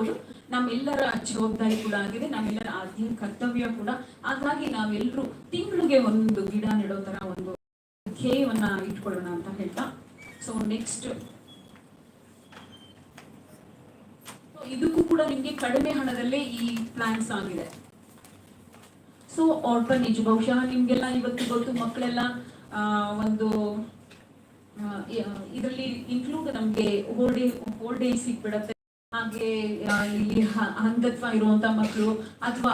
ಮಾಡೋದು ನಮ್ಮೆಲ್ಲರ ಜವಾಬ್ದಾರಿ ಕೂಡ ಆಗಿದೆ ನಮ್ಮೆಲ್ಲರ ಆದ್ಯ ಕರ್ತವ್ಯ ಕೂಡ. ಹಾಗಾಗಿ ನಾವೆಲ್ಲರೂ ತಿಂಗಳಿಗೆ ಒಂದು ಗಿಡ ನೆಡೋ ತರ ಒಂದು ಧ್ಯೇಯವನ್ನ ಇಟ್ಕೊಳ್ಳೋಣ ಅಂತ ಹೇಳ್ತಾ. ಸೊ ನೆಕ್ಸ್ಟ್ ಇದಕ್ಕೂ ಕೂಡ ನಿಮ್ಗೆ ಕಡಿಮೆ ಹಣದಲ್ಲೇ ಈ ಪ್ಲಾನ್ಸ್ ಆಗಿದೆ. ಸೊ ಆರ್ಫನೇಜ್ ಬಹುಶಃ ನಿಮ್ಗೆಲ್ಲ ಇವತ್ತು ಗೊತ್ತು, ಮಕ್ಕಳೆಲ್ಲ ಒಂದು ಇದರಲ್ಲಿ ಇನ್ಕ್ಲೂಡ್ ನಮ್ಗೆ ಹೋಲ್ಡ್ ಹೋಲ್ಡ್ ಡೇಸ್ ಸಿಕ್ಬಿಡತ್ತೆ ಹಾಗೆ ಇಲ್ಲಿ ಹ- ಅಂಧತ್ವ ಇರುವಂತ ಮಕ್ಕಳು ಅಥವಾ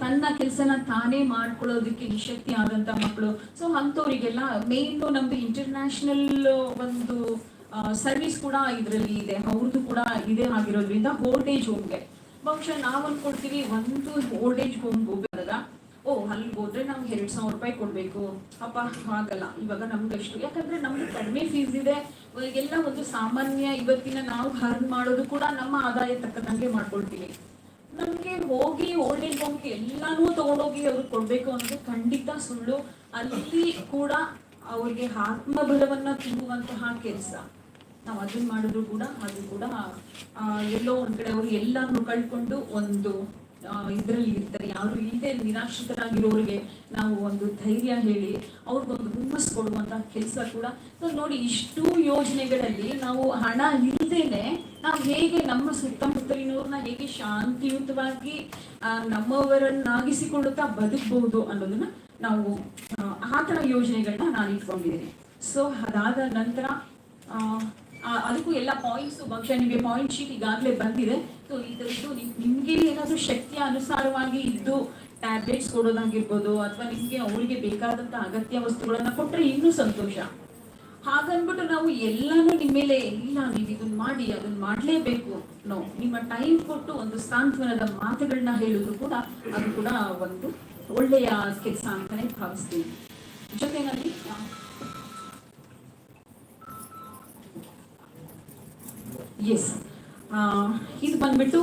ತನ್ನ ಕೆಲಸನ ತಾನೇ ಮಾಡ್ಕೊಳ್ಳೋದಕ್ಕೆ ನಿಶಕ್ತಿ ಆದಂತ ಮಕ್ಕಳು ಸೊ ಅಂತವರಿಗೆಲ್ಲ ಮೇನ್ ನಮ್ದು ಇಂಟರ್ನ್ಯಾಷನಲ್ ಒಂದು ಸರ್ವಿಸ್ ಕೂಡ ಇದರಲ್ಲಿ ಇದೆ. ಅವ್ರದ್ದು ಕೂಡ ಇದೇ ಆಗಿರೋದ್ರಿಂದ ಓಲ್ಡ್ ಏಜ್ ಹೋಮ್ಗೆ ಬಹುಶಃ ನಾವು ಅನ್ಕೊಳ್ತೀವಿ ಒಂದು ಓಲ್ಡ್ ಏಜ್ ಹೋಮ್ ಅಲ್ಲಿಗೆ ಹೋದ್ರೆ ನಮ್ಗೆ ಎರಡ್ ಸಾವಿರ ರೂಪಾಯಿ ಕೊಡ್ಬೇಕು. ಅಪ್ಪ, ಹಾಗಲ್ಲ. ಇವಾಗ ನಮ್ಗೆ ಎಷ್ಟು ಯಾಕಂದ್ರೆ ನಮ್ಗೆ ಕಡಿಮೆ ಫೀಸ್ ಇದೆ. ಎಲ್ಲ ಒಂದು ಸಾಮಾನ್ಯ ಇವತ್ತಿನ ನಾವು ಹರ್ನ್ ಮಾಡೋದು ಕೂಡ ನಮ್ಮ ಆದಾಯ ತಕ್ಕಂಗೆ ಮಾಡ್ಕೊಳ್ತೀವಿ. ನಮ್ಗೆ ಹೋಗಿ ಓಲ್ಡ್ ಏಜ್ ಹೋಮ್ಗೆ ಎಲ್ಲಾನು ತಗೊಂಡೋಗಿ ಅವ್ರಿಗೆ ಕೊಡ್ಬೇಕು ಅನ್ನೋದು ಖಂಡಿತ ಸುಳ್ಳು. ಅಲ್ಲಿ ಕೂಡ ಅವ್ರಿಗೆ ಆತ್ಮಬಲವನ್ನ ತುಂಬುವಂತಹ ಕೆಲಸ. ನಾವು ಅದನ್ನ ಮಾಡಿದ್ರು ಕೂಡ, ಅದು ಕೂಡ ಎಲ್ಲೋ ಒಂದ್ ಕಡೆ ಅವ್ರು ಎಲ್ಲಾನು ಕಳ್ಕೊಂಡು ಒಂದು ಇದರಲ್ಲಿ ಇರ್ತಾರೆ. ಯಾರು ಇಲ್ಲದೆ ನಿರಾಶ್ರಿತರಾಗಿರೋರಿಗೆ ನಾವು ಒಂದು ಧೈರ್ಯ ಹೇಳಿ ಅವ್ರಿಗೊಂದು ಹುಮ್ಮಸ್ ಕೊಡುವಂತ ಕೆಲಸ ಕೂಡ ಸೊ ನೋಡಿ ಇಷ್ಟು ಯೋಜನೆಗಳಲ್ಲಿ ನಾವು ಹಣ ಇಲ್ಲದೇನೆ ನಾವು ಹೇಗೆ ನಮ್ಮ ಸುತ್ತಮುತ್ತಲಿನವ್ರನ್ನ ಹೇಗೆ ಶಾಂತಿಯುತವಾಗಿ ನಮ್ಮವರನ್ನಾಗಿಸಿಕೊಳ್ಳುತ್ತಾ ಬದುಕಬಹುದು ಅನ್ನೋದನ್ನ ನಾವು ಆ, ಥರ ಯೋಜನೆಗಳನ್ನ ನಾನು ಇಟ್ಕೊಂಡಿದ್ದೀನಿ. ಸೊ ಅದಾದ ನಂತರ ಅದಕ್ಕೂ ಎಲ್ಲ ಪಾಯಿಂಟ್ಸ್ ಬಹುಶಃ ನಿಮಗೆ ಪಾಯಿಂಟ್ ಶೀಟ್ ಈಗಾಗಲೇ ಬಂದಿದೆ. ಸೊ ಇದರದ್ದು ನಿಮಗೆ ಏನಾದರೂ ಶಕ್ತಿಯ ಅನುಸಾರವಾಗಿ ಇದ್ದು ಟ್ಯಾಬ್ಲೆಟ್ಸ್ ಕೊಡೋದಾಗಿರ್ಬೋದು ಅಥವಾ ನಿಮಗೆ ಅವರಿಗೆ ಬೇಕಾದಂಥ ಅಗತ್ಯ ವಸ್ತುಗಳನ್ನು ಕೊಟ್ಟರೆ ಇನ್ನೂ ಸಂತೋಷ. ಹಾಗನ್ಬಿಟ್ಟು ನಾವು ಎಲ್ಲಾನು ನಿಮ್ಮ ಮೇಲೆ, ಇಲ್ಲ, ನೀವು ಇದನ್ನ ಮಾಡಿ ಅದನ್ನ ಮಾಡ್ಲೇಬೇಕು. ನೋ ನಿಮ್ಮ ಟೈಮ್ ಕೊಟ್ಟು ಒಂದು ಸಾಂತ್ವನದ ಮಾತುಗಳನ್ನ ಹೇಳಿದ್ರು ಕೂಡ ಅದು ಕೂಡ ಒಂದು ಒಳ್ಳೆಯ ಕೆಲಸ ಅಂತಾನೆ ಭಾವಿಸ್ತೀನಿ. ಜೊತೆನಲ್ಲಿ ಎಸ್ ಇದು ಬಂದ್ಬಿಟ್ಟು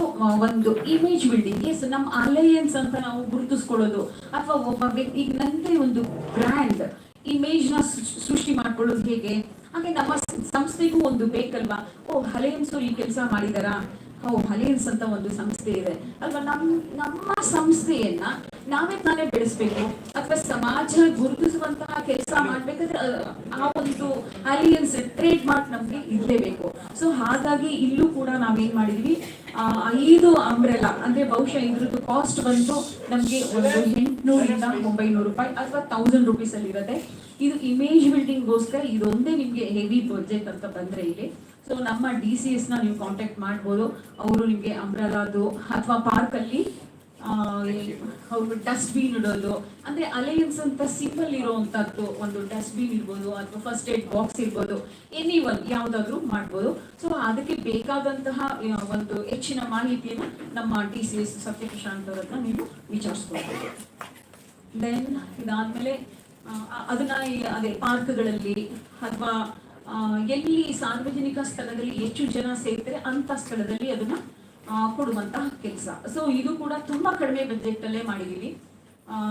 ಒಂದು ಇಮೇಜ್ ಬಿಲ್ಡಿಂಗ್ ಎಸ್ ನಮ್ಮ ಅಲಯನ್ಸ್ ಅಂತ ನಾವು ಗುರುತಿಸ್ಕೊಳ್ಳೋದು. ಅಥವಾ ಒಬ್ಬ ವ್ಯಕ್ತಿ ಈಗ ನಂದೇ ಒಂದು ಬ್ರ್ಯಾಂಡ್ ಇಮೇಜ್ನ ಸೃಷ್ಟಿ ಮಾಡ್ಕೊಳ್ಳೋದು ಹೇಗೆ? ಹಾಗೆ ನಮ್ಮ ಸಂಸ್ಥೆಗೂ ಒಂದು ಬೇಕಲ್ವಾ? ಓ ಅಲಯನ್ಸ್ ಈ ಕೆಲಸ ಮಾಡಿದಾರಾ? ಓ ಅಲಯನ್ಸ್ ಅಂತ ಒಂದು ಸಂಸ್ಥೆ ಇದೆ. ಅಲ್ವಾ? ನಮ್, ನಮ್ಮ ಸಂಸ್ಥೆಯನ್ನ ನಾವೇ ತಾನೇ ಬೆಳೆಸ್ಬೇಕು ಅಥವಾ ಸಮಾಜ ಗುರುತಿಸುವಂತಹ ಕೆಲಸ ಮಾಡ್ಬೇಕಾದ್ರೆ ಆ ಒಂದು ಅಲಿಯನ್ಸ್ ಟ್ರೇಡ್ ಮಾರ್ಕ್ ನಮ್ಗೆ ಇರಲೇಬೇಕು. ಸೊ ಹಾಗಾಗಿ ಇಲ್ಲೂ ಕೂಡ ನಾವೇನ್ ಮಾಡಿದ್ವಿ ಐದು ಅಂಬ್ರೆಲಾ ಅಂದ್ರೆ ಬಹುಶಃ ಇದ್ರದ್ದು ಕಾಸ್ಟ್ ಬಂದು ನಮ್ಗೆ ಒಂದು ಎಂಟ್ನೂರಿಂದ ಒಂಬೈನೂರು ರೂಪಾಯಿ ಅಥವಾ ತೌಸಂಡ್ ರುಪೀಸ್ ಅಲ್ಲಿ ಇರುತ್ತೆ. ಇದು ಇಮೇಜ್ ಬಿಲ್ಡಿಂಗ್ ಗೋಸ್ಕರ ಇದೊಂದೇ ನಿಮ್ಗೆ ಹೆವಿ ಬಜೆಟ್ ಅಂತ ಬಂದ್ರೆ ಇಲ್ಲಿ. ಸೊ ನಮ್ಮ ಡಿ ಸಿ ಎಸ್ನ ನೀವು ಕಾಂಟ್ಯಾಕ್ಟ್ ಮಾಡ್ಬೋದು. ಅವರು ನಿಮ್ಗೆ ಅಂಬ್ರೆಲಾದು ಅಥವಾ ಪಾರ್ಕ್ ಅಲ್ಲಿ ಅವ್ರು ಡಸ್ಟ್ಬಿನ್ ಇಡೋದು. ಅಂದ್ರೆ ಅಲಯನ್ಸ್ ಅಂತ ಸಿಂಪಲ್ ಇರುವಂತದ್ದು ಒಂದು ಡಸ್ಟ್ಬಿನ್ ಇರ್ಬೋದು ಅಥವಾ ಫಸ್ಟ್ ಏಡ್ ಬಾಕ್ಸ್ ಇರ್ಬೋದು ಎನಿ ಒನ್ ಯಾವ್ದಾದ್ರು ಮಾಡ್ಬೋದು. ಸೊ ಅದಕ್ಕೆ ಬೇಕಾದಂತಹ ಒಂದು ಹೆಚ್ಚಿನ ಮಾಹಿತಿಯನ್ನು ನಮ್ಮ ಟಿ ಸಿ ಎಸ್ ಸತ್ಯ ಪ್ರಶಾಂತ್ ಅವ್ರ ಹತ್ರ ನೀವು ವಿಚಾರಿಸ್ಕೊಳ್ಬೋದು. ದೆನ್ ಇದಾದ್ಮೇಲೆ ಅದನ್ನ ಅದೇ ಪಾರ್ಕ್ಗಳಲ್ಲಿ ಅಥವಾ ಎಲ್ಲಿ ಸಾರ್ವಜನಿಕ ಸ್ಥಳದಲ್ಲಿ ಹೆಚ್ಚು ಜನ ಸೇರ್ತಾರೆ ಅಂತ ಸ್ಥಳದಲ್ಲಿ ಅದನ್ನ ಕೊಡುವಂತಹ ಕೆಲಸ. ಸೊ ಇದು ಕೂಡ ತುಂಬಾ ಕಡಿಮೆ ಬಜೆಟ್ ಅಲ್ಲೇ ಮಾಡಿದೀವಿ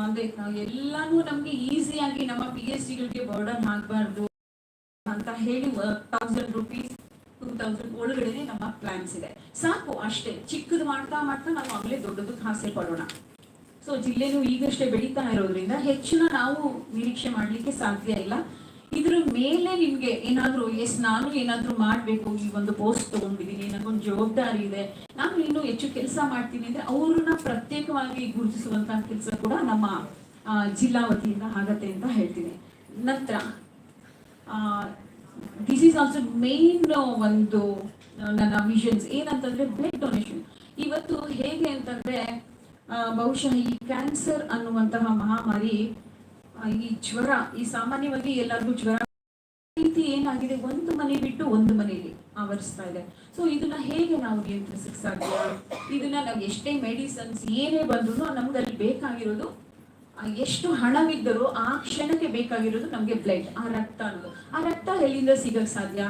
ಅಂದ್ರೆ ಎಲ್ಲಾನು ನಮ್ಗೆ ಈಸಿಯಾಗಿ ನಮ್ಮ ಪಿ ಎಸ್ ಡಿಗಳಿಗೆ ಬರ್ಡನ್ ಆಗಬಾರ್ದು ಅಂತ ಹೇಳಿ ತೌಸಂಡ್ ರುಪೀಸ್ ಟೂ ತೌಸಂಡ್ ಒಳಗಡೆ ನಮ್ಮ ಪ್ಲಾನ್ಸ್ ಇದೆ. ಸಾಕು ಅಷ್ಟೇ. ಚಿಕ್ಕದು ಮಾಡ್ತಾ ಮಾಡ್ತಾ ನಾವು ಆಗಲೇ ದೊಡ್ಡದು ಆಸೆ ಪಡೋಣ ಸೊ ಜಿಲ್ಲೆನೂ ಈಗಷ್ಟೇ ಬೆಳೀತಾ ಇರೋದ್ರಿಂದ ಹೆಚ್ಚಿನ ನಾವು ನಿರೀಕ್ಷೆ ಮಾಡ್ಲಿಕ್ಕೆ ಸಾಧ್ಯ ಇಲ್ಲ. ಇದ್ರ ಮೇಲೆ ನಿಮ್ಗೆ ಏನಾದ್ರು ಎಸ್ ನಾನು ಏನಾದ್ರು ಮಾಡ್ಬೇಕು, ಈ ಒಂದು ಪೋಸ್ಟ್ ತಗೊಂಡಿದ್ದೀನಿ ನನಗೊಂದು ಜವಾಬ್ದಾರಿ ಇದೆ, ನಾನು ಇನ್ನೂ ಹೆಚ್ಚು ಕೆಲಸ ಮಾಡ್ತೀನಿ ಅಂದ್ರೆ ಅವ್ರನ್ನ ಪ್ರತ್ಯೇಕವಾಗಿ ಗುರುತಿಸುವಂತಹ ಕೆಲಸ ಕೂಡ ನಮ್ಮ ಜಿಲ್ಲಾ ವತಿಯಿಂದ ಆಗತ್ತೆ ಅಂತ ಹೇಳ್ತೀನಿ. ನಂತರ ದಿಸ್ ಈಸ್ ಆಲ್ಸೋ ಮೇನ್ ಒಂದು ನನ್ನ ವಿಷನ್ಸ್ ಏನಂತಂದ್ರೆ ಬ್ಲಡ್ ಡೊನೇಷನ್ ಇವತ್ತು ಹೇಗೆ ಅಂತಂದ್ರೆ ಬಹುಶಃ ಈ ಕ್ಯಾನ್ಸರ್ ಅನ್ನುವಂತಹ ಮಹಾಮಾರಿ ಈ ಜ್ವರ, ಈ ಸಾಮಾನ್ಯವಾಗಿ ಎಲ್ಲರಿಗೂ ಜ್ವರ ರೀತಿ ಏನಾಗಿದೆ? ಒಂದು ಮನೆ ಬಿಟ್ಟು ಒಂದು ಮನೆಯಲ್ಲಿ ಆವರಿಸ್ತಾ ಇದೆ. ಸೊ ಇದನ್ನ ಹೇಗೆ ನಾವು ನಿಯಂತ್ರಿಸಕ್ ಸಾಧ್ಯ? ಇದನ್ನ ನಾವು ಎಷ್ಟೇ ಮೆಡಿಸನ್ಸ್ ಏನೇ ಬಂದ್ರು ನಮ್ಗೆ ಅಲ್ಲಿ ಬೇಕಾಗಿರೋದು ಎಷ್ಟು ಹಣವಿದ್ದರೂ ಆ ಕ್ಷಣಕ್ಕೆ ಬೇಕಾಗಿರೋದು ನಮ್ಗೆ ಬ್ಲಡ್ ಆ ರಕ್ತ ಅನ್ನೋದು. ಆ ರಕ್ತ ಎಲ್ಲಿಂದ ಸಿಗಕ್ ಸಾಧ್ಯ?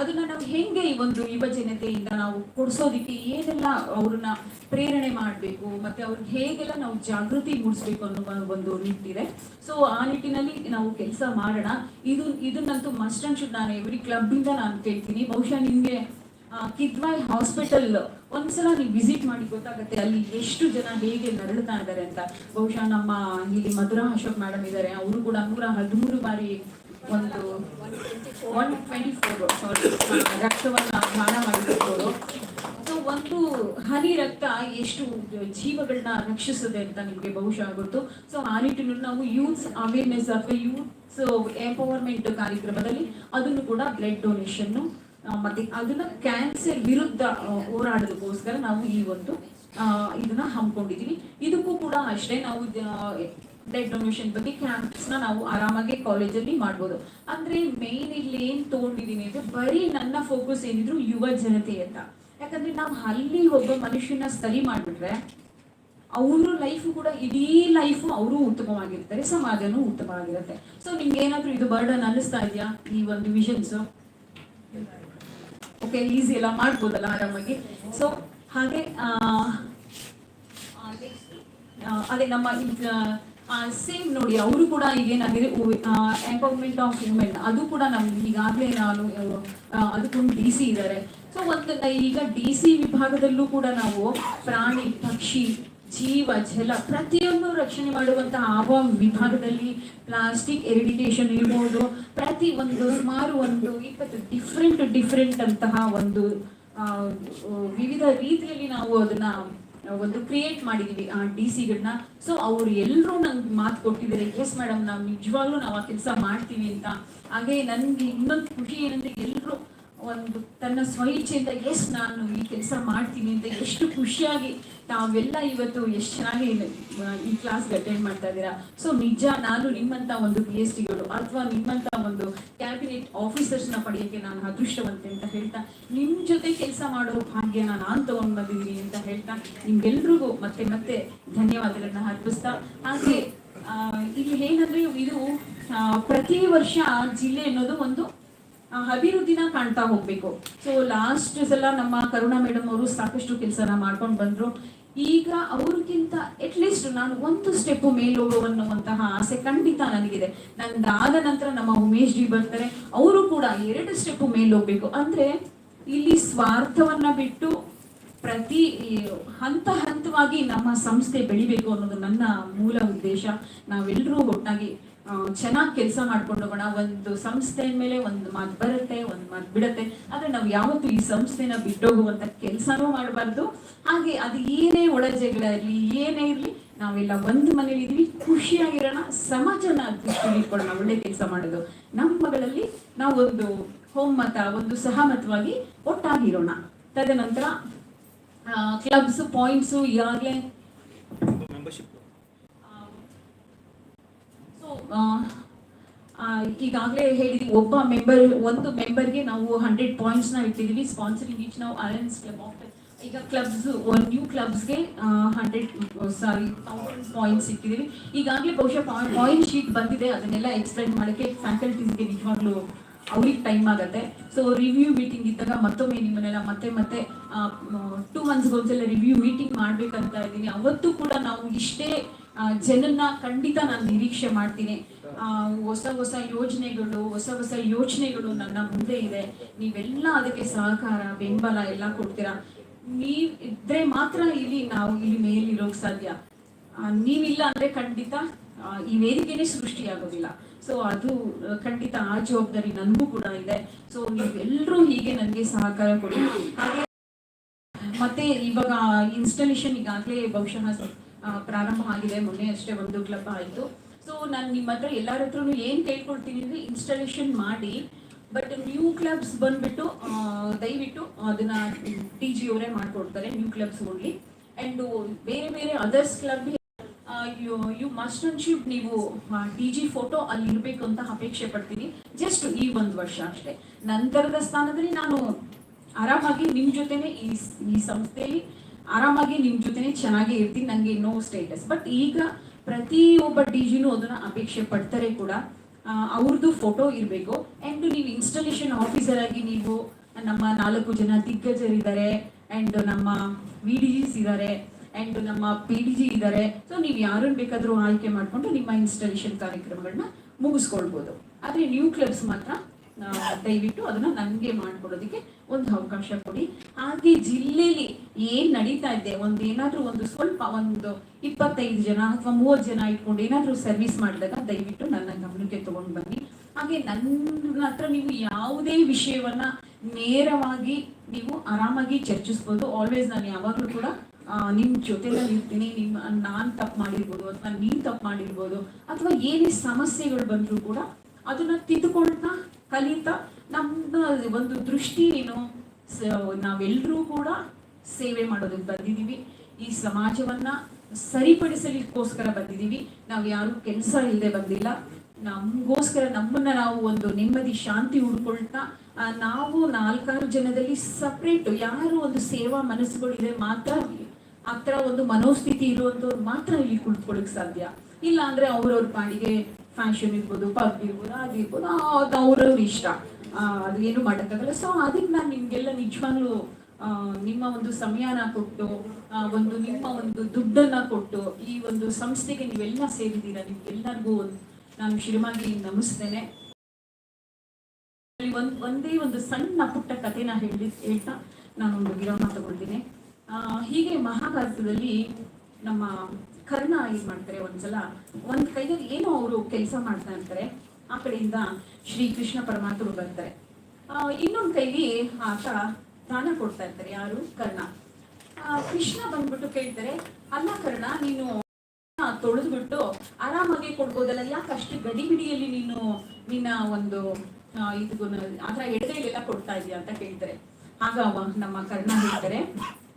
ಅದನ್ನ ನಾವು ಹೆಂಗೆ ಈ ಒಂದು ಯುವ ಜನತೆಯಿಂದ ನಾವು ಕೊಡಿಸೋದಿಕ್ಕೆ ಏನೆಲ್ಲ ಅವ್ರನ್ನ ಪ್ರೇರಣೆ ಮಾಡಬೇಕು, ಮತ್ತೆ ಅವ್ರಿಗೆ ಹೇಗೆಲ್ಲ ನಾವು ಜಾಗೃತಿ ಮೂಡಿಸ್ಬೇಕು ಅನ್ನೋ ಒಂದು ನಿಟ್ಟಿದೆ. ಸೊ ಆ ನಿಟ್ಟಿನಲ್ಲಿ ನಾವು ಕೆಲಸ ಮಾಡೋಣ. ಇದು, ಇದನ್ನಂತೂ ಮಸ್ಟ್ ಅಂಡ್ ನಾನು ಎವ್ರಿ ಕ್ಲಬ್ ಇಂದ ನಾನು ಕೇಳ್ತೀನಿ. ಬಹುಶಃ ನಿಮ್ಗೆ ಕಿದ್ವಾಯ್ ಹಾಸ್ಪಿಟಲ್ ಒಂದ್ಸಲ ನೀವು ವಿಸಿಟ್ ಮಾಡಿ ಗೊತ್ತಾಗುತ್ತೆ ಅಲ್ಲಿ ಎಷ್ಟು ಜನ ಹೇಗೆ ನರಳುತ್ತಾ ಇದ್ದಾರೆ ಅಂತ. ಬಹುಶಃ ನಮ್ಮ ಇಲ್ಲಿ ಮಧುರಾ ಅಶೋಕ್ ಮೇಡಮ್ ಇದ್ದಾರೆ. ಅವರು ಕೂಡ ನೂರ ಹದಿಮೂರು ಬಾರಿ ಒಂದು ಒನ್ ಟ್ವೆಂಟಿ ಫೋರ್ ಸಾರಿ ರಕ್ತವನ್ನ ದಾನ ಸೊ, ಒಂದು ಹನಿ ರಕ್ತ ಎಷ್ಟು ಜೀವಗಳನ್ನ ರಕ್ಷಿಸುತ್ತೆ ಅಂತ ನಿಮಗೆ ಬಹುಶಃ ಗೊತ್ತು. ಸೊ, ಆ ನಿಟ್ಟಿನಲ್ಲಿ ನಾವು ಯೂತ್ಸ್ ಅವೇರ್ನೆಸ್ ಅಥವಾ ಯೂತ್ಸ್ ಎಂಪವರ್ಮೆಂಟ್ ಕಾರ್ಯಕ್ರಮದಲ್ಲಿ ಅದನ್ನು ಕೂಡ ಬ್ಲಡ್ ಡೊನೇಷನ್ ಮತ್ತೆ ಅದನ್ನ ಕ್ಯಾನ್ಸರ್ ವಿರುದ್ಧ ಹೋರಾಡೋದಕ್ಕೋಸ್ಕರ ನಾವು ಈ ಒಂದು ಇದನ್ನ ಹಮ್ಮಿಕೊಂಡಿದೀವಿ. ಇದಕ್ಕೂ ಕೂಡ ಅಷ್ಟೇ ನಾವು ಬ್ಲಡ್ ಡೊನೇಷನ್ ಬಗ್ಗೆ ಕ್ಯಾಂಪ್ಸ್ನ ನಾವು ಆರಾಮಾಗಿ ಕಾಲೇಜಲ್ಲಿ ಮಾಡ್ಬೋದು. ಅಂದ್ರೆ ಮೇನ್ ಇಲ್ಲಿ ಏನ್ ತಗೊಂಡಿದೀನಿ ಅಂದ್ರೆ ಬರೀ ನನ್ನ ಫೋಕಸ್ ಏನಿದ್ರು ಯುವ ಜನತೆ ಅಂತ. ಯಾಕಂದ್ರೆ ನಾವು ಅಲ್ಲಿ ಒಬ್ಬ ಮನುಷ್ಯನ ಸರಿ ಮಾಡಿಬಿಟ್ರೆ ಅವ್ರ ಲೈಫ್ ಕೂಡ ಇಡೀ ಲೈಫ್ ಅವರು ಉತ್ತಮವಾಗಿರ್ತಾರೆ, ಸಮಾಜನೂ ಉತ್ತಮವಾಗಿರುತ್ತೆ. ಸೊ ನಿಮ್ಗೆ ಏನಾದ್ರೂ ಇದು ಬರ್ಡನ್ ಅನ್ನಿಸ್ತಾ ಇದೆಯಾ? ಈ ಒಂದು ವಿಷನ್ಸ್ ಓಕೆ ಈಸಿ ಎಲ್ಲ ಮಾಡ್ಬೋದಲ್ಲ ಆರಾಮಾಗಿ. ಸೊ ಹಾಗೆ ಅದೇ ನಮ್ಮ ಸೇಮ್ ನೋಡಿ, ಅವರು ಕೂಡ ಈಗೇನಾಗಿದೆ ಎಂಪವರ್ಮೆಂಟ್ ಆಫ್ ವುಮೆನ್ ಅದು ಕೂಡ ನಮ್ಗೆ ಈಗಾಗಲೇ ನಾನು ಅದಕ್ಕೊಂದು ಡಿ ಸಿ ಇದ್ದಾರೆ ಸೊ ಒಂದು ಈಗ ಡಿ ಸಿ ವಿಭಾಗದಲ್ಲೂ ಕೂಡ ನಾವು ಪ್ರಾಣಿ, ಪಕ್ಷಿ, ಜೀವ, ಜಲ ಪ್ರತಿಯೊಂದು ರಕ್ಷಣೆ ಮಾಡುವಂತಹ ಆವ ವಿಭಾಗದಲ್ಲಿ ಪ್ಲಾಸ್ಟಿಕ್ ಎರಿಡಿಟೇಷನ್ ಇರ್ಬೋದು. ಪ್ರತಿ ಒಂದು ಸುಮಾರು ಒಂದು ಇಪ್ಪತ್ತು ಡಿಫ್ರೆಂಟ್ ಡಿಫ್ರೆಂಟ್ ಅಂತಹ ಒಂದು ವಿವಿಧ ರೀತಿಯಲ್ಲಿ ನಾವು ಅದನ್ನ ಒಂದು ಕ್ರಿಯೇಟ್ ಮಾಡಿದೀವಿ, ಆ ಡಿ ಸಿಗಳನ್ನ ಸೊ ಅವ್ರು ಎಲ್ಲರೂ ನಂಗೆ ಮಾತು ಕೊಟ್ಟಿದ್ದಾರೆ. ಎಸ್ ಮೇಡಮ್ ನಾವು ನಿಜವಾಗ್ಲೂ ನಾವು ಆ ಕೆಲಸ ಮಾಡ್ತೀವಿ ಅಂತ. ಹಾಗೆ ನನ್ಗೆ ಇನ್ನೊಂದು ಖುಷಿ ಏನಂದ್ರೆ ಎಲ್ಲರೂ ಒಂದು ತನ್ನ ಸ್ವಇಚ್ಛೆಯಿಂದ ಎಸ್ ನಾನು ಈ ಕೆಲಸ ಮಾಡ್ತೀನಿ ಅಂತ ಎಷ್ಟು ಖುಷಿಯಾಗಿ ತಾವೆಲ್ಲ ಇವತ್ತು ಎಷ್ಟು ಚೆನ್ನಾಗಿ ಈ ಕ್ಲಾಸ್ ಅಟೆಂಡ್ ಮಾಡ್ತಾ ಇದ್ದೀರಾ. ಸೊ ನಿಜ ನಾನು ನಿಮ್ಮಂತ ಒಂದು ಪಿ ಎಚ್ ಡಿಗಳು ಅಥವಾ ನಿಮ್ಮಂತ ಒಂದು ಕ್ಯಾಬಿನೆಟ್ ಆಫೀಸರ್ಸ್ನ ಪಡೆಯೋಕ್ಕೆ ನಾನು ಅದೃಷ್ಟವಂತೆ ಅಂತ ಹೇಳ್ತಾ ನಿಮ್ಮ ಜೊತೆ ಕೆಲಸ ಮಾಡೋ ಭಾಗ್ಯನ ನಾನು ತಗೊಂಡ್ ಬಂದಿದ್ದೀನಿ ಅಂತ ಹೇಳ್ತಾ ನಿಮ್ಗೆಲ್ರಿಗೂ ಮತ್ತೆ ಮತ್ತೆ ಧನ್ಯವಾದಗಳನ್ನ ಅರ್ಪಿಸ್ತಾ. ಹಾಗೆ ಇಲ್ಲಿ ಏನಂದ್ರೆ ಇದು ಪ್ರತಿ ವರ್ಷ ಜಿಲ್ಲೆ ಅನ್ನೋದು ಒಂದು ಅಭಿವೃದ್ಧಿನ ಕಾಣ್ತಾ ಹೋಗ್ಬೇಕು. ಸೊ ಲಾಸ್ಟ್ ಸಲ ನಮ್ಮ ಕರುಣಾ ಮೇಡಮ್ ಅವರು ಸಾಕಷ್ಟು ಕೆಲಸನ ಮಾಡ್ಕೊಂಡು ಬಂದ್ರು. ಈಗ ಅವ್ರಿಗಿಂತ ಅಟ್ಲೀಸ್ಟ್ ನಾನು ಒಂದು ಸ್ಟೆಪ್ ಅನ್ನುವಂತಹ ಆಸೆ ಖಂಡಿತ ನನಗಿದೆ. ನಂದಾದ ನಂತರ ನಮ್ಮ ಉಮೇಶ್ ಜಿ ಬರ್ತಾರೆ. ಅವರು ಕೂಡ ಎರಡು ಸ್ಟೆಪ್ ಮೇಲೋಗ್ಬೇಕು. ಅಂದ್ರೆ ಇಲ್ಲಿ ಸ್ವಾರ್ಥವನ್ನ ಬಿಟ್ಟು ಪ್ರತಿ ಹಂತ ಹಂತವಾಗಿ ನಮ್ಮ ಸಂಸ್ಥೆ ಬೆಳಿಬೇಕು ಅನ್ನೋದು ನನ್ನ ಮೂಲ ಉದ್ದೇಶ. ನಾವೆಲ್ಲರೂ ಒಟ್ಟಾಗಿ ಚೆನ್ನಾಗಿ ಕೆಲಸ ಮಾಡ್ಕೊಂಡು ಹೋಗೋಣ, ಒಂದು ಸಂಸ್ಥೆ ಮೇಲೆ ಒಂದು ಮಾತು ಬರುತ್ತೆ, ಒಂದು ಮಾತು ಬಿಡುತ್ತೆ. ಆದ್ರೆ ನಾವು ಯಾವತ್ತೂ ಈ ಸಂಸ್ಥೆನ ಬಿಟ್ಟೋಗುವಂತ ಕೆಲಸನೂ ಮಾಡಬಾರ್ದು. ಹಾಗೆ ಅದು ಏನೇ ಒಳಜೆಗಳಿರಲಿ ಏನೇ ಇರಲಿ, ನಾವೆಲ್ಲ ಒಂದು ಮನೇಲಿ ಇದೀವಿ. ಖುಷಿಯಾಗಿರೋಣ ಸಮಾಜನ ದೃಷ್ಟಿಯಲ್ಲಿ ಇಟ್ಕೊಳ್ಳೋಣ, ಒಳ್ಳೆ ಕೆಲಸ ಮಾಡೋದು. ನಮ್ಮ ಮಗಳಲ್ಲಿ ನಾವು ಒಂದು ಹೋಮ್ಮತ ಒಂದು ಸಹಮತವಾಗಿ ಒಟ್ಟಾಗಿರೋಣ. ತದನಂತರ ಕ್ಲಬ್ಸ್ ಪಾಯಿಂಟ್ಸು ಈಗಾಗಲೇ ಮೆಂಬರ್ಶಿಪ್ ಸೊ ಈಗಾಗಲೇ ಹೇಳಿದ್ವಿ, ಒಬ್ಬ ಮೆಂಬರ್ ಒಂದು ಮೆಂಬರ್ಗೆ ನಾವು ಹಂಡ್ರೆಡ್ ಪಾಯಿಂಟ್ಸ್ನ ಇಟ್ಟಿದೀವಿ ಸ್ಪಾನ್ಸರಿಂಗ್ ಈಚ್ ನಾವು ಅಲಯನ್ಸ್ ಕ್ಲಬ್ ಈಗ ಕ್ಲಬ್ಸ್ ನ್ಯೂ ಕ್ಲಬ್ಸ್ಗೆ ಹಂಡ್ರೆಡ್ ಸಾರಿ ತೌಸಂಡ್ ಪಾಯಿಂಟ್ಸ್ ಇಟ್ಟಿದ್ದೀವಿ ಈಗಾಗಲೇ ಬಹುಶಃ ಪಾಯಿಂಟ್ ಶೀಟ್ ಬಂದಿದೆ, ಅದನ್ನೆಲ್ಲ ಎಕ್ಸ್ಪ್ಲೈನ್ ಮಾಡೋಕ್ಕೆ ಫ್ಯಾಕಲ್ಟೀಸ್ಗೆ ನಿಜವಾಗ್ಲೂ ಅವ್ರಿಗೆ ಟೈಮ್ ಆಗುತ್ತೆ. ಸೊ ರಿವ್ಯೂ ಮೀಟಿಂಗ್ ಇದ್ದಾಗ ಮತ್ತೊಮ್ಮೆ ನಿಮ್ಮನ್ನೆಲ್ಲ ಮತ್ತೆ ಮತ್ತೆ ಟೂ ಮಂತ್ಸ್ಗೆ ಒಂದ್ಸಲ ರಿವ್ಯೂ ಮೀಟಿಂಗ್ ಮಾಡ್ಬೇಕಂತ ಇದ್ದೀನಿ. ಅವತ್ತು ಕೂಡ ನಾವು ಇಷ್ಟೇ ಜನನ್ನ ಖಂಡಿತ ನಾನು ನಿರೀಕ್ಷೆ ಮಾಡ್ತೀನಿ. ಆ, ಹೊಸ ಹೊಸ ಯೋಜನೆಗಳು ಹೊಸ ಹೊಸ ಯೋಚನೆಗಳು ನನ್ನ ಮುಂದೆ ಇದೆ. ನೀವೆಲ್ಲ ಅದಕ್ಕೆ ಸಹಕಾರ ಬೆಂಬಲ ಎಲ್ಲ ಕೊಡ್ತೀರಾ? ನೀವ್ ಇದ್ರೆ ಮಾತ್ರ ಇಲ್ಲಿ ನಾವು ಇಲ್ಲಿ ಮೇಲಿರೋಕ್ ಸಾಧ್ಯ. ನೀವಿಲ್ಲ ಅಂದ್ರೆ ಖಂಡಿತ ಈ ವೇದಿಕೆನೇ ಸೃಷ್ಟಿಯಾಗೋದಿಲ್ಲ. ಸೊ ಅದು ಖಂಡಿತ ಆ ಜವಾಬ್ದಾರಿ ನನಗೂ ಕೂಡ ಇದೆ. ಸೊ ನೀವೆಲ್ಲರೂ ಹೀಗೆ ನನಗೆ ಸಹಕಾರ ಕೊಡಿ. ಮತ್ತೆ ಇವಾಗ ಇನ್ಸ್ಟಾಲೇಷನ್ ಈಗಾಗಲೇ ಬಹುಶಃ ಪ್ರಾರಂಭ ಆಗಿದೆ, ಮೊನ್ನೆ ಅಷ್ಟೇ ಒಂದು ಕ್ಲಬ್ ಆಯಿತು. ಸೊ ನಾನು ನಿಮ್ಮ ಹತ್ರ ಎಲ್ಲರ ಹತ್ರನು ಏನು ಕೇಳ್ಕೊಳ್ತೀನಿ ಅಂದರೆ ಇನ್ಸ್ಟಾಲೇಷನ್ ಮಾಡಿ ಬಟ್ ನ್ಯೂ ಕ್ಲಬ್ಸ್ ಬಂದ್ಬಿಟ್ಟು ದಯವಿಟ್ಟು ಅದನ್ನ ಟಿ ಜಿ ಅವರೇ ಮಾಡ್ಕೊಡ್ತಾರೆ ನ್ಯೂ ಕ್ಲಬ್ಸ್ ಓನ್ಲಿ ಆ್ಯಂಡ್ ಬೇರೆ ಬೇರೆ others club you must ownership ನೀವು ಡಿ ಜಿ ಫೋಟೋ ಅಲ್ಲಿ ಇರಬೇಕು ಅಂತ ಅಪೇಕ್ಷೆ ಪಡ್ತೀನಿ. ಜಸ್ಟ್ ಈ ಒಂದು ವರ್ಷ ಅಷ್ಟೇ. ನಂತರದ ಸ್ಥಾನದಲ್ಲಿ ನಾನು ಆರಾಮಾಗಿ ನಿಮ್ಮ ಜೊತೆನೆ ಈ ಈ ಸಂಸ್ಥೆಯಲ್ಲಿ ಆರಾಮಾಗಿ ನಿಮ್ಮ ಜೊತೆನೆ ಚೆನ್ನಾಗಿ ಇರ್ತೀನಿ ನನಗೆ ನೋ ಸ್ಟೇಟಸ್ ಬಟ್ ಈಗ ಪ್ರತಿಯೊಬ್ಬ ಡಿ ಜಿನೂ ಅದನ್ನ ಅಪೇಕ್ಷೆ ಪಡ್ತಾರೆ ಕೂಡ. ಅವ್ರದ್ದು ಫೋಟೋ ಇರಬೇಕು. ಆ್ಯಂಡ್ ನೀವು ಇನ್ಸ್ಟಾಲೇಷನ್ ಆಫೀಸರ್ ಆಗಿ ನೀವು ನಮ್ಮ ನಾಲ್ಕು ಜನ ದಿಗ್ಗಜರಿದ್ದಾರೆ ಆ್ಯಂಡ್ ನಮ್ಮ ವಿ ಡಿ ಜಿಸ್ ಇದ್ದಾರೆ ಆ್ಯಂಡ್ ನಮ್ಮ ಪಿ ಡಿ ಜಿ ಇದ್ದಾರೆ ಸೊ ನೀವು ಯಾರನ್ನು ಬೇಕಾದರೂ ಆಯ್ಕೆ ಮಾಡಿಕೊಂಡು ನಿಮ್ಮ ಇನ್ಸ್ಟಾಲೇಷನ್ ಕಾರ್ಯಕ್ರಮಗಳನ್ನ ಮುಗಿಸ್ಕೊಳ್ಬೋದು. ಆದರೆ ನ್ಯೂ ಕ್ಲಬ್ಸ್ ಮಾತ್ರ ದಯವಿಟ್ಟು ಅದನ್ನ ನನಗೆ ಮಾಡ್ಕೊಡೋದಕ್ಕೆ ಒಂದು ಅವಕಾಶ ಕೊಡಿ. ಹಾಗೆ ಜಿಲ್ಲೆಯಲ್ಲಿ ಏನ್ ನಡೀತಾ ಇದೆ? ಒಂದು ಏನಾದ್ರೂ ಒಂದು ಸ್ವಲ್ಪ ಒಂದು ಇಪ್ಪತ್ತೈದು ಜನ ಅಥವಾ ಮೂವತ್ತು ಜನ ಇಟ್ಕೊಂಡು ಏನಾದ್ರೂ ಸರ್ವಿಸ್ ಮಾಡಿದಾಗ ದಯವಿಟ್ಟು ನನ್ನ ಗಮನಕ್ಕೆ ತಗೊಂಡು ಬನ್ನಿ. ಹಾಗೆ ನನ್ನ ಹತ್ರ ನೀವು ಯಾವುದೇ ವಿಷಯವನ್ನ ನೇರವಾಗಿ ನೀವು ಆರಾಮಾಗಿ ಚರ್ಚಿಸ್ಬೋದು. ಆಲ್ವೇಸ್ ನಾನು ಯಾವಾಗಲೂ ಕೂಡ ನಿಮ್ ಜೊತೆನಲ್ಲಿ ಇರ್ತೀನಿ. ನಿಮ್ ನಾನ್ ತಪ್ಪು ಮಾಡಿರ್ಬೋದು ಅಥವಾ ನೀನ್ ತಪ್ಪು ಮಾಡಿರ್ಬೋದು. ಅಥವಾ ಏನೇ ಸಮಸ್ಯೆಗಳು ಬಂದ್ರು ಕೂಡ ಅದನ್ನ ತಿದ್ದುಕೊಳ್ತಾ ಕಲಿತಾ ನಮ್ಮ ಒಂದು ದೃಷ್ಟಿ ಏನು ನಾವೆಲ್ಲರೂ ಕೂಡ ಸೇವೆ ಮಾಡೋದಕ್ಕೆ ಬಂದಿದ್ದೀವಿ. ಈ ಸಮಾಜವನ್ನ ಸರಿಪಡಿಸಲಿಕ್ಕೋಸ್ಕರ ಬಂದಿದ್ದೀವಿ. ನಾವು ಯಾರು ಕೆಲಸ ಇಲ್ಲದೆ ಬಂದಿಲ್ಲ. ನಮಗೋಸ್ಕರ ನಮ್ಮನ್ನ ನಾವು ಒಂದು ನೆಮ್ಮದಿ, ಶಾಂತಿ ಹುಡ್ಕೊಳ್ತಾ ನಾವು ನಾಲ್ಕಾರು ಜನದಲ್ಲಿ ಸಪ್ರೇಟ್ ಯಾರು ಒಂದು ಸೇವಾ ಮನಸ್ಸುಗಳಿದೆ ಮಾತ್ರ ಆತರ ಒಂದು ಮನೋಸ್ಥಿತಿ ಇರುವಂತವ್ರು ಮಾತ್ರ ಇಲ್ಲಿ ಕುಳಿತುಕೊಳ್ಳಕ್ ಸಾಧ್ಯ. ಇಲ್ಲ ಅಂದ್ರೆ ಅವ್ರವ್ರ ಪಾಡಿಗೆ ಫ್ಯಾಷನ್ ಇರ್ಬೋದು ಪಬ್ ಇರ್ಬೋದು ಅದಿರ್ಬೋದು ಅದು ಅವ್ರವ್ರ ಇಷ್ಟ. ಅದು ಏನು ಮಾಡೋಕ್ಕಾಗಲ್ಲ. ಸೊ ಅದಕ್ಕೆ ನಾನು ನಿಮಗೆಲ್ಲ ನಿಜವಾಗ್ಲೂ ನಿಮ್ಮ ಒಂದು ಸಮಯನ ಕೊಟ್ಟು ಒಂದು ನಿಮ್ಮ ಒಂದು ದುಡ್ಡನ್ನ ಕೊಟ್ಟು, ಈ ಒಂದು ಸಂಸ್ಥೆಗೆ ನೀವೆಲ್ಲ ಸೇರಿದ್ದೀರಾ, ನಿಮ್ಗೆಲ್ಲರಿಗೂ ನಾನು ಶಿರಮಾಗಿ ನಮಿಸ್ತೇನೆ. ಒಂದು, ಒಂದ್ ಒಂದೇ ಸಣ್ಣ ಪುಟ್ಟ ಕಥೆನ ಹೇಳಿ, ಹೇಳ್ತಾ ನಾನೊಂದು ವಿರಾಮ ತಗೊಳ್ತೀನಿ. ಹೀಗೆ ಮಹಾಭಾರತದಲ್ಲಿ ನಮ್ಮ ಕರ್ಣ ಏನ್ ಮಾಡ್ತಾರೆ ಒಂದ್ಸಲ. ಒಂದ್ ಕೈಯಲ್ಲಿ ಏನೋ ಅವರು ಕೆಲಸ ಮಾಡ್ತಾ ಇರ್ತಾರೆ ಆ ಕಡೆಯಿಂದ ಶ್ರೀ ಕೃಷ್ಣ ಪರಮಾತ್ಮರು ಬರ್ತಾರೆ. ಆ, ಇನ್ನೊಂದ್ ಕೈಲಿ ಆತ ದಾನ ಕೊಡ್ತಾ ಇರ್ತಾರೆ. ಯಾರು? ಕರ್ಣ. ಆ, ಕೃಷ್ಣ ಬಂದ್ಬಿಟ್ಟು ಕೇಳ್ತಾರೆ ಅಲ್ಲ ಕರ್ಣ ನೀನು ತೊಳೆದ್ಬಿಟ್ಟು ಆರಾಮಾಗಿ ಕೊಡ್ಬೋದಲ್ಲ? ಯಾಕೆ ಅಷ್ಟು ಗಡಿಬಿಡಿಯಲ್ಲಿ ನೀನು ನಿನ್ನ ಒಂದು ಇದು ಆತರ ಎಡಗೈಲೆಲ್ಲ ಕೊಡ್ತಾ ಇದೀಯ? ಅಂತ ಕೇಳ್ತಾರೆ. ಆಗ ನಮ್ಮ ಕರ್ಣ ಹೇಳ್ತಾರೆ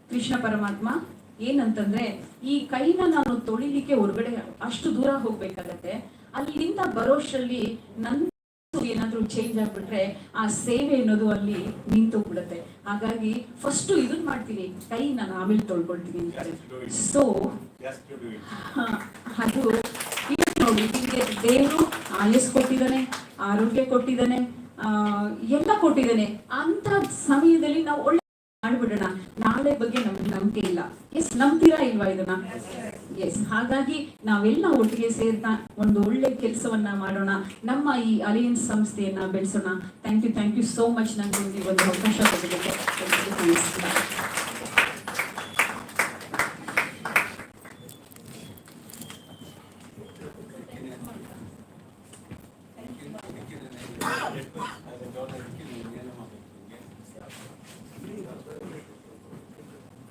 ಕೃಷ್ಣ ಪರಮಾತ್ಮ ಏನಂತಂದ್ರೆ ಈ ಕೈನ ನಾನು ತೊಳಿಲಿಕ್ಕೆ ಹೊರಗಡೆ ಅಷ್ಟು ದೂರ ಹೋಗ್ಬೇಕಾಗತ್ತೆ. ಅಲ್ಲಿಂದ ಬರೋಷ್ಟರಲ್ಲಿ ನನ್ನ ಏನಾದ್ರೂ ಚೇಂಜ್ ಆಗ್ಬಿಟ್ರೆ ಆ ಸೇವೆ ಅನ್ನೋದು ಅಲ್ಲಿ ನಿಂತೋಗ್ಬಿಡುತ್ತೆ. ಹಾಗಾಗಿ ಫಸ್ಟ್ ಇದನ್ ಮಾಡ್ತೀನಿ ಕೈ ನಾನು ಆಮೇಲೆ ತೊಳ್ಕೊಳ್ತೀನಿ ಸೊ ಅದು ನೋಡಿ ನಿಮಗೆ ದೇವರು ಆಯಸ್ ಕೊಟ್ಟಿದ್ದಾನೆ ಆರೋಗ್ಯ ಕೊಟ್ಟಿದ್ದಾನೆ ಆ, ಎಲ್ಲ ಕೊಟ್ಟಿದ್ದಾನೆ. ಅಂತ ಸಮಯದಲ್ಲಿ ನಾವು ಒಳ್ಳೆ ಮಾಡ್ಬಿಡೋಣ. ನಾಳೆ ಬಗ್ಗೆ ನಮ್ಗೆ ನಂಬಿಕೆ ಇಲ್ಲ. ಎಸ್ ನಂಬ್ತೀರಾ ಇಲ್ವಾ ಇದನ್ನ? ಎಸ್ ಹಾಗಾಗಿ ನಾವೆಲ್ಲ ಒಟ್ಟಿಗೆ ಸೇರ್ತಾ ಒಂದು ಒಳ್ಳೆ ಕೆಲಸವನ್ನ ಮಾಡೋಣ. ನಮ್ಮ ಈ ಅಲಿಯನ್ಸ್ ಸಂಸ್ಥೆಯನ್ನ ಬೆಳೆಸೋಣ. Thank you thank you so much ನಂಗೆ ಒಂದು ಅವಕಾಶ ಕೊಡೋದಕ್ಕೆ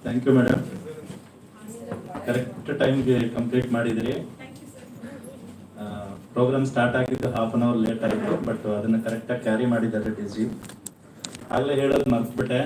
ಥ್ಯಾಂಕ್ ಯು ಮೇಡಮ್ ಕರೆಕ್ಟ್ ಟೈಮ್ಗೆ ಕಂಪ್ಲೀಟ್ ಮಾಡಿದಿರಿ. ಪ್ರೋಗ್ರಾಮ್ ಸ್ಟಾರ್ಟ್ ಆಗಿದ್ದು ಹಾಫ್ ಅನ್ ಅವರ್ ಲೇಟ್ ಆಯಿತು ಬಟ್ ಅದನ್ನು ಕರೆಕ್ಟಾಗಿ ಕ್ಯಾರಿ ಮಾಡಿದ್ದಾರೆ ಡಿ ಜಿ ಆಗಲೇ ಹೇಳೋದು ಮರ್ತ್ಬಿಟ್ಟೆ.